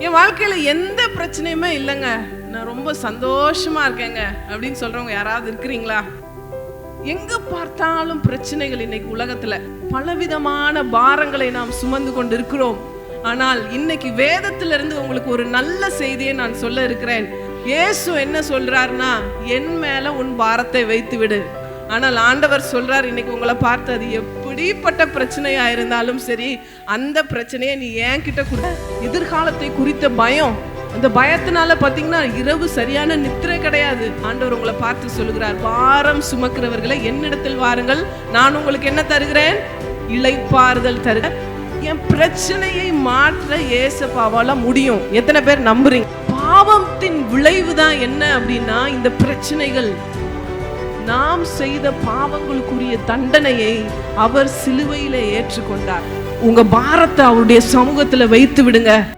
என் வாழ்க்கையில எந்த பிரச்சனையுமே இல்லைங்க. நான் ரொம்ப சந்தோஷமா இருக்கேங்க. அப்படின்னு சொல்றவங்க யாராவது இருக்கிறீங்களா? எங்க பார்த்தாலும் பிரச்சனைகள் இன்னைக்கு உலகத்துல பலவிதமான பாரங்களை நாம் சுமந்து கொண்டு இருக்கிறோம் ஆனால் இன்னைக்கு வேதத்திலிருந்து உங்களுக்கு ஒரு நல்ல செய்தியை நான் சொல்ல இருக்கிறேன். இயேசு என்ன சொல்றாருன்னா என் மேல உன் பாரத்தை வைத்து விடு ஆனால் ஆண்டவர் சொல்றார் இன்னைக்கு உங்களை பார்த்து அது எப்படிப்பட்ட பிரச்சனையா இருந்தாலும் சரி அந்த பிரச்சனையை நீ ஏன் கிட்ட கூட. எதிர்காலத்தை குறித்த பயம். அந்த பயத்தினால பாத்தீங்கன்னா இரவு சரியான நித்திரை கிடையாது. ஆண்டவர் உங்களை பார்த்து சொல்லுகிறார் பாரம் சுமக்கிறவர்களை என்னிடத்தில் வாருங்கள். நான் உங்களுக்கு என்ன தருகிறேன்? இழைப்பாறுதல் தருக என் பிரச்சனையை மாற்ற ஏசப்பாவால முடியும். எத்தனை பேர் நம்புறீங்க? பாவத்தின் விளைவு தான் என்ன அப்படின்னா இந்த பிரச்சனைகள். நாம் செய்த பாவங்களுக்குரிய தண்டனையை அவர் சிலுவையில ஏற்றுக்கொண்டார். உங்க பாரத்தை அவருடைய சமூகத்துல வைத்து விடுங்க.